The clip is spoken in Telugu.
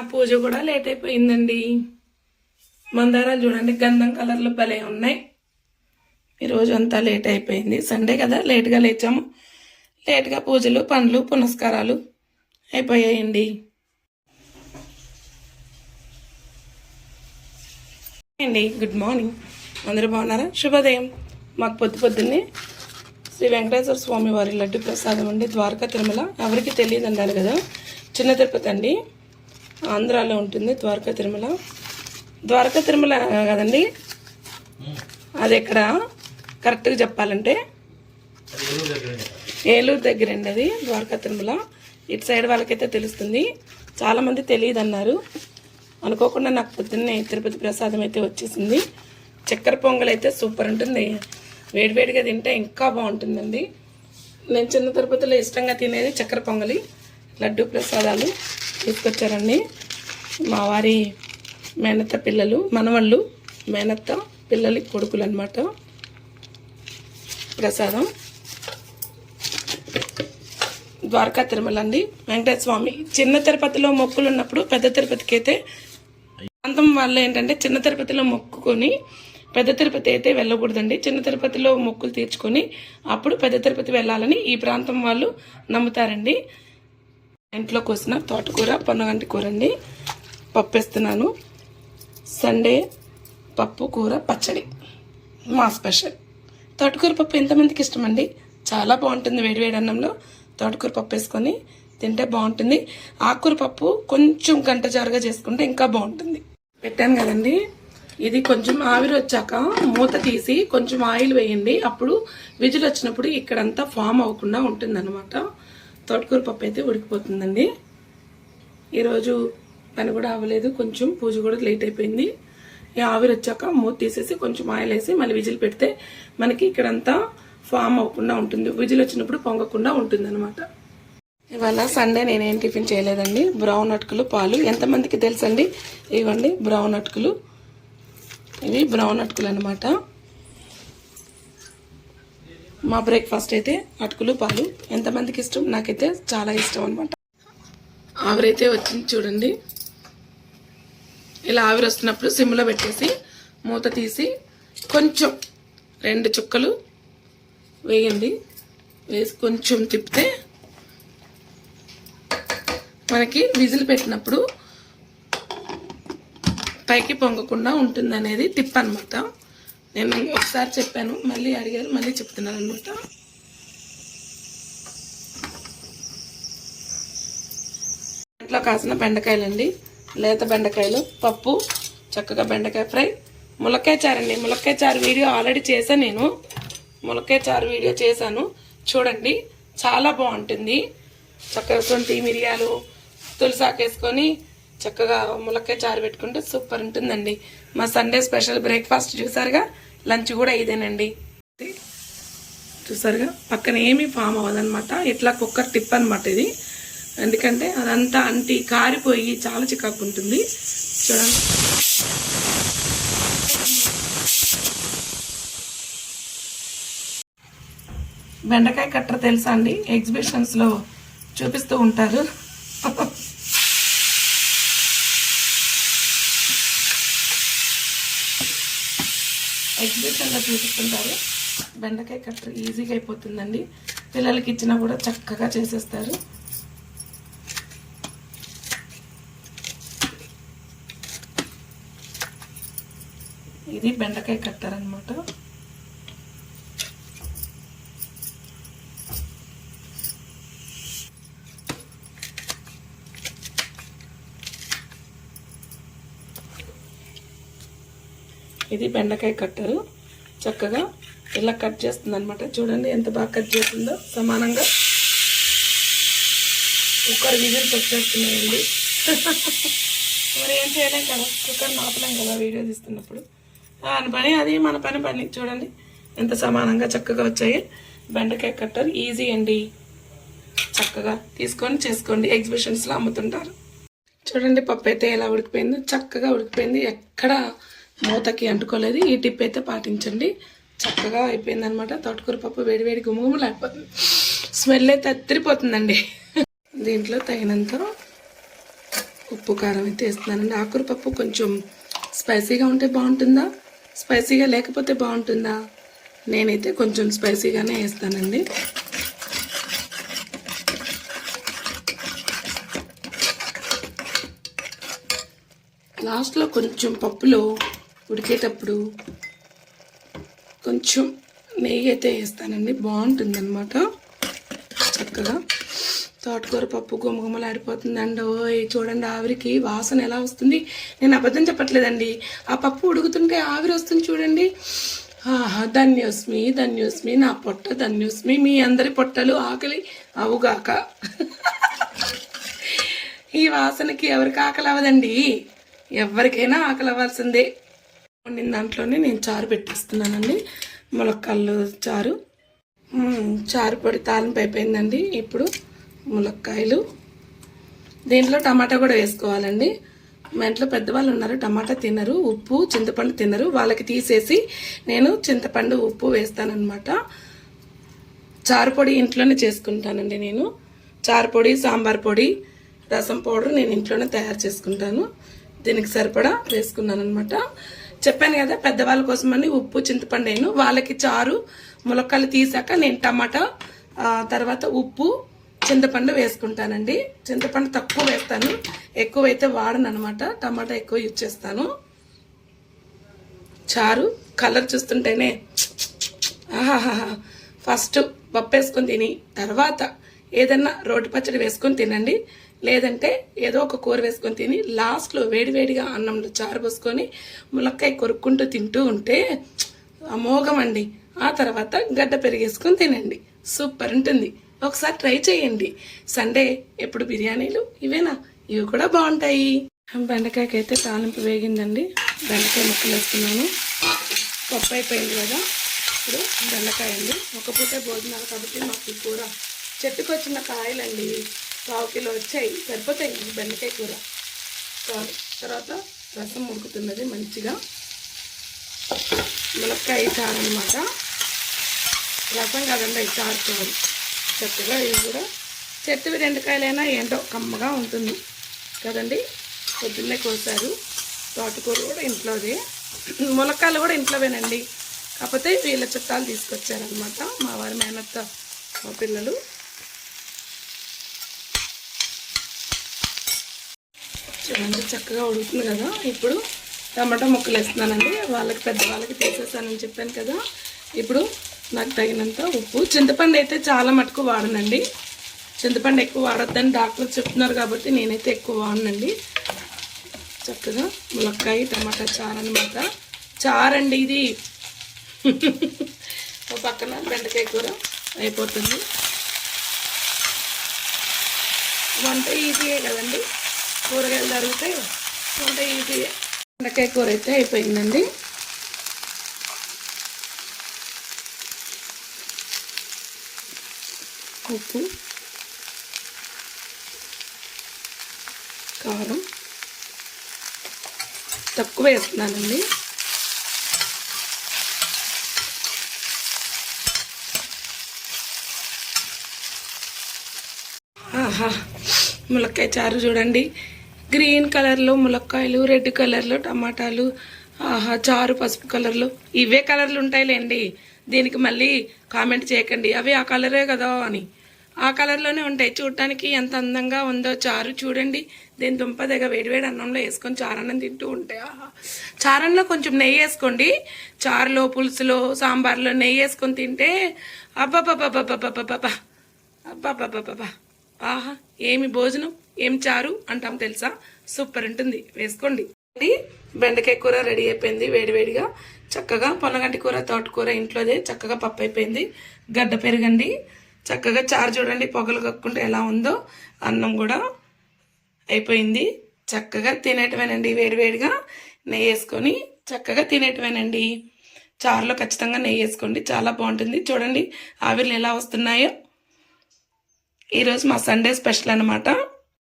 ఆ పూజ కూడా లేట్ అయిపోయిందండి. మందారాలు చూడండి గంధం కలర్లు భలే ఉన్నాయి. ఈరోజు అంతా లేట్ అయిపోయింది. సండే కదా లేట్గా లేచాము. లేట్గా పూజలు పండ్లు పునస్కారాలు అయిపోయాయండి. అండి గుడ్ మార్నింగ్ అందరూ బాగున్నారా? శుభోదయం. మాకు పొద్దు పొద్దున్నే శ్రీ వెంకటేశ్వర స్వామి వారి లడ్డు ప్రసాదం అండి. ద్వారకా తిరుమల. ఎవరికి తెలియదు అన్నారు కదా. చిన్న తిరుపతి అండి. ఆంధ్రాలో ఉంటుంది ద్వారకా తిరుమల. ద్వారకా తిరుమల కదండి? అది ఎక్కడ? కరెక్ట్గా చెప్పాలంటే ఏలూరు దగ్గర అండి అది ద్వారకా తిరుమల. ఇటు సైడ్ వాళ్ళకైతే తెలుస్తుంది. చాలామంది తెలియదు అన్నారు అనుకోకుండా నాకు పొద్దున్నే తిరుపతి ప్రసాదం అయితే వచ్చేసింది. చక్కెర పొంగల్ అయితే సూపర్ ఉంటుంది. వేడివేడిగా తింటే ఇంకా బాగుంటుందండి. నేను చిన్న తిరుపతిలో ఇష్టంగా తినేది చక్కెర పొంగలి లడ్డు ప్రసాదాలు. తీసుకొచ్చారండి. మా వారి మేనత్త పిల్లలు మనవళ్ళు మేనత్త పిల్లలి కొడుకులు అనమాట ప్రసాదం. ద్వారకా తిరుమల అండి. వెంకటేశ్వర స్వామి చిన్న తిరుపతిలో మొక్కులు ఉన్నప్పుడు పెద్ద తిరుపతికి అయితే ప్రాంతం వాళ్ళు ఏంటంటే చిన్న తిరుపతిలో మొక్కుకొని పెద్ద తిరుపతి అయితే వెళ్ళకూడదండి. చిన్న తిరుపతిలో మొక్కులు తీర్చుకొని అప్పుడు పెద్ద తిరుపతి వెళ్ళాలని ఈ ప్రాంతం వాళ్ళు నమ్ముతారండి. ఇంట్లో కోసిన తోటకూర పొన్నగంటి కూర అండి పప్పు వేస్తున్నాను సండే పప్పు కూర పచ్చడి. మా స్పెషల్. తోటకూర పప్పు ఎంతమందికి ఇష్టం అండి చాలా బాగుంటుంది వేడివేడి అన్నంలో. తోటకూర పప్పు వేసుకొని తింటే బాగుంటుంది. ఆకుకూర పప్పు కొంచెం గంట జారుగా చేసుకుంటే ఇంకా బాగుంటుంది. పెట్టాను కదండి. ఇది కొంచెం ఆవిరి వచ్చాక మూత తీసి కొంచెం ఆయిల్ వేయండి. అప్పుడు విజిల్ వచ్చినప్పుడు ఇక్కడంతా ఫామ్ అవ్వకుండా ఉంటుంది అనమాట తోటకూర పప్పు అయితే ఉడికిపోతుందండి. ఈరోజు పని కూడా అవ్వలేదు కొంచెం పూజ కూడా లేట్ అయిపోయింది. ఈ ఆవిరి వచ్చాక మూత తీసేసి కొంచెం ఆయిల్ వేసి మళ్ళీ విజిల్ పెడితే మనకి ఇక్కడంతా ఫామ్ అవ్వకుండా ఉంటుంది. విజిల్ వచ్చినప్పుడు పొంగకుండా ఉంటుంది అనమాట ఇవాళ సండే నేనేం టిఫిన్ చేయలేదండి. బ్రౌన్ అటుకులు పాలు. ఎంతమందికి తెలుసండి? ఇవ్వండి బ్రౌన్ అటుకులు. ఇవి బ్రౌన్ అటుకులు అనమాట మా బ్రేక్ఫాస్ట్ అయితే అటుకులు పాలు. ఎంతమందికి ఇష్టం? నాకైతే చాలా ఇష్టం అనమాట ఆవిరైతే వచ్చింది చూడండి. ఇలా ఆవిరి వస్తున్నప్పుడు సిమ్లో పెట్టేసి మూత తీసి కొంచెం రెండు చుక్కలు వేయండి. వేసి కొంచెం తిప్పితే మనకి విజిల్ పెట్టినప్పుడు పైకి పొంగకుండా ఉంటుంది అనేది టిప్ అనమాట నేను ఒకసారి చెప్పాను. మళ్ళీ అడిగారు మళ్ళీ చెప్తున్నాను అనమాట. ఇంట్లో కాసిన బెండకాయలండి. లేత బెండకాయలు పప్పు చక్కగా బెండకాయ ఫ్రై. ములక్కాయ చారు అండి ములక్కాయ చారు వీడియో ఆల్రెడీ చేశాను నేను. ములక్కాయ చారు వీడియో చేశాను. చూడండి చాలా బాగుంటుంది. చక్కగా సొంటి మిరియాలు తులసాకు వేసుకొని చక్కగా ములక్కాయ చారు పెట్టుకుంటే సూపర్ ఉంటుందండి. మా సండే స్పెషల్ బ్రేక్ఫాస్ట్ చూసారుగా? లంచ్ కూడా ఇదేనండి. చూసారుగా? పక్కన ఏమీ ఫామ్ అవ్వదనమాట ఇట్లా కుక్కర్ టిప్ అనమాట ఇది. ఎందుకంటే అదంతా అంటి కారిపోయి చాలా చికాకు ఉంటుంది. చూడండి. బెండకాయ కట్టర్ తెలుసా అండి? ఎగ్జిబిషన్స్లో చూపిస్తూ ఉంటారు. ఎగ్జిబిషన్లో చూపిస్తుంటారు. బెండకాయ కట్టర్ ఈజీగా అయిపోతుందండి. పిల్లలకి ఇచ్చినా కూడా చక్కగా చేసేస్తారు. ఇది బెండకాయ కట్టర్ అనమాట ఇది బెండకాయ కట్టరు. చక్కగా ఇలా కట్ చేస్తుంది అనమాట చూడండి ఎంత బాగా కట్ చేస్తుందో. సమానంగా కుక్కర్ విజిల్స్ వచ్చేస్తున్నాయండి మరి ఏం చేయలేం కదా. కుక్కర్ నాపలేం కదా వీడియో తీస్తున్నప్పుడు. దాని పని అది మన పని పని. చూడండి ఎంత సమానంగా చక్కగా వచ్చాయి. బెండకాయ కట్టర్ ఈజీ అండి. చక్కగా తీసుకొని చేసుకోండి. ఎగ్జిబిషన్స్లో అమ్ముతుంటారు. చూడండి పప్పు అయితే ఎలా ఉడికిపోయిందో. చక్కగా ఉడికిపోయింది. ఎక్కడ మూతకి అంటుకోలేదు. ఈ టిప్ అయితే పాటించండి. చక్కగా అయిపోయిందనమాట తోటకూర పప్పు వేడివేడి వేడి గుమగుమలు స్మెల్ అయితే అత్తిరిపోతుందండి దీంట్లో తగినంత ఉప్పు కారం అయితే వేస్తున్నానండి. ఆకుర పప్పు కొంచెం స్పైసీగా ఉంటే బాగుంటుందా? స్పైసీగా లేకపోతే బాగుంటుందా? నేనైతే కొంచెం స్పైసీగానే వేస్తానండి. లాస్ట్లో కొంచెం పప్పులో ఉడికేటప్పుడు కొంచెం నెయ్యి అయితే వేస్తానండి. బాగుంటుందన్నమాట. చక్కగా తోటకూర పప్పు గుమగుమలాడిపోతుందండి. ఓయ్ చూడండి ఆవిరికి వాసన ఎలా వస్తుంది. నేను అబద్ధం చెప్పట్లేదండి. ఆ పప్పు ఉడుకుతుంటే ఆవిరి వస్తుంది చూడండి. ఆహా ధన్యోస్మి ధన్యోస్మి నా పొట్ట ధన్యోస్మి మీ అందరి పొట్టలు ఆకలి అవుగాక. ఈ వాసనకి ఎవరికి ఆకలి అవ్వదండి ఎవరికైనా ఆకలి అవ్వాల్సిందే వండిన దాంట్లోనే నేను చారు పెట్టేస్తున్నానండి. ములక్కాళ్ళు చారు. చారు పొడి తాలింపు అయిపోయిందండి. ఇప్పుడు ములక్కాయలు. దీంట్లో టమాటా కూడా వేసుకోవాలండి. మా ఇంట్లో పెద్దవాళ్ళు ఉన్నారు టమాటా తినరు ఉప్పు చింతపండు తినరు. వాళ్ళకి తీసేసి నేను చింతపండు ఉప్పు వేస్తానన్నమాట. చారు పొడి ఇంట్లోనే చేసుకుంటానండి నేను. చారు పొడి సాంబార్ పొడి రసం పౌడర్ నేను ఇంట్లోనే తయారు చేసుకుంటాను. దీనికి సరిపడా వేసుకున్నాను అనమాట చెప్పాను కదా పెద్దవాళ్ళ కోసమని ఉప్పు చింతపండు వేయను వాళ్ళకి చారు ములక్కలు తీసాక నేను టమాటా తర్వాత ఉప్పు చింతపండు వేసుకుంటానండి. చింతపండు తక్కువ వేస్తాను. ఎక్కువ అయితే వాడను అనమాట టమాటా ఎక్కువ యూజ్ చేస్తాను. చారు కలర్ చూస్తుంటేనే ఆహాహా ఫస్ట్ పప్పు వేసుకొని తిని తర్వాత ఏదన్నా రోటి పచ్చడి వేసుకొని తినండి. లేదంటే ఏదో ఒక కూర వేసుకొని తిని లాస్ట్లో వేడివేడిగా అన్నంలో చారు పోసుకొని ములక్కాయ కొరుక్కుంటూ తింటూ ఉంటే అమోఘమండి. ఆ తర్వాత గడ్డ పెరిగేసుకొని తినండి. సూపర్ ఉంటుంది. ఒకసారి ట్రై చేయండి. సండే ఎప్పుడు బిర్యానీలు? ఇవేనా? ఇవి కూడా బాగుంటాయి. బెండకాయకి అయితే తాలింపు వేగిందండి. బెండకాయ ముక్కలు వేస్తున్నాను. పప్పు అయిపోయింది కదా. ఇప్పుడు బెండకాయ అండి. ఒక పూట భోజనాలు కాబట్టి మాకు కూర చెట్టుకు వచ్చిన కాయలండి పావు కిలో వచ్చాయి సరిపోతాయి బెండకాయ కూర. చాలు. తర్వాత రసం ఉడుకుతున్నది మంచిగా. ములక్కాయ చారు అనమాట రసం కాదండి ఈ చారు చారు చక్కగా ఇవి కూడా చెట్టువి రెండు కాయలైనా ఏంటో కమ్మగా ఉంటుంది. కదండి? పొద్దున్నే కోసారు. తోటకూర కూడా ఇంట్లోదే. ములక్కాయలు కూడా ఇంట్లోవేనండి. కాకపోతే వీళ్ళ చుట్టాలు తీసుకొచ్చారనమాట మా వారి మేనత్త మా పిల్లలు. చూడండి చక్కగా ఉడుకుతుంది కదా. ఇప్పుడు టమాటా ముక్కలు వేస్తున్నానండి. వాళ్ళకి పెద్ద వాళ్ళకి తీసేసానని చెప్పాను కదా. ఇప్పుడు నాకు తగినంత ఉప్పు. చింతపండు అయితే చాలా మటుకు వాడనండి. చింతపండు ఎక్కువ వాడొద్దని డాక్టర్ చెప్తున్నారు కాబట్టి నేనైతే ఎక్కువ వాడనండి. చక్కగా ములక్కాయ టమాటా చారు అనమాట చారండి ఇది. ఓ పక్కన బెండకాయ కూర అయిపోతుంది. వంట ఈజీయే కదండి. కూరగాయలు తరిగితే అంటే ఇది బెండకాయ కూర అయితే అయిపోయిందండి. ఉప్పు కారం తక్కువ వేస్తున్నానండి. ఆహా ములక్కాయ చారు చూడండి. గ్రీన్ కలర్లో ములక్కాయలు రెడ్ కలర్లో టమాటాలు ఆహా చారు పసుపు కలర్లో. ఇవే కలర్లు ఉంటాయిలేండి. దీనికి మళ్ళీ కామెంట్ చేయకండి. అవి ఆ కలరే కదా అని. ఆ కలర్లోనే ఉంటాయి. చూడటానికి ఎంత అందంగా ఉందో చారు చూడండి. దీని దుంప దగ్గర వేడివేడి అన్నంలో వేసుకొని చారన్నం తింటూ ఉంటాయి ఆహా. చారన్లో కొంచెం నెయ్యి వేసుకోండి. చారులో పులుసులో సాంబార్లో నెయ్యి వేసుకొని తింటే అబ్బాబాబాబాబాబాబా అబ్బాబాబాబా ఆహా ఏమి భోజనం ఏం చారు అంటాం తెలుసా? సూపర్ ఉంటుంది వేసుకోండి. బెండకాయ కూర రెడీ అయిపోయింది వేడివేడిగా. చక్కగా పొన్నగంటి కూర తోటకూర ఇంట్లోదే చక్కగా పప్పు అయిపోయింది. గడ్డ పెరగండి. చక్కగా చారు చూడండి పొగలు కక్కుంటే ఎలా ఉందో. అన్నం కూడా అయిపోయింది. చక్కగా తినేటమేనండి వేడివేడిగా. నెయ్యి వేసుకొని చక్కగా తినేటమేనండి చారులో ఖచ్చితంగా నెయ్యి వేసుకోండి చాలా బాగుంటుంది. చూడండి ఆవిర్లు ఎలా వస్తున్నాయో. ఈరోజు మా సండే స్పెషల్ అనమాట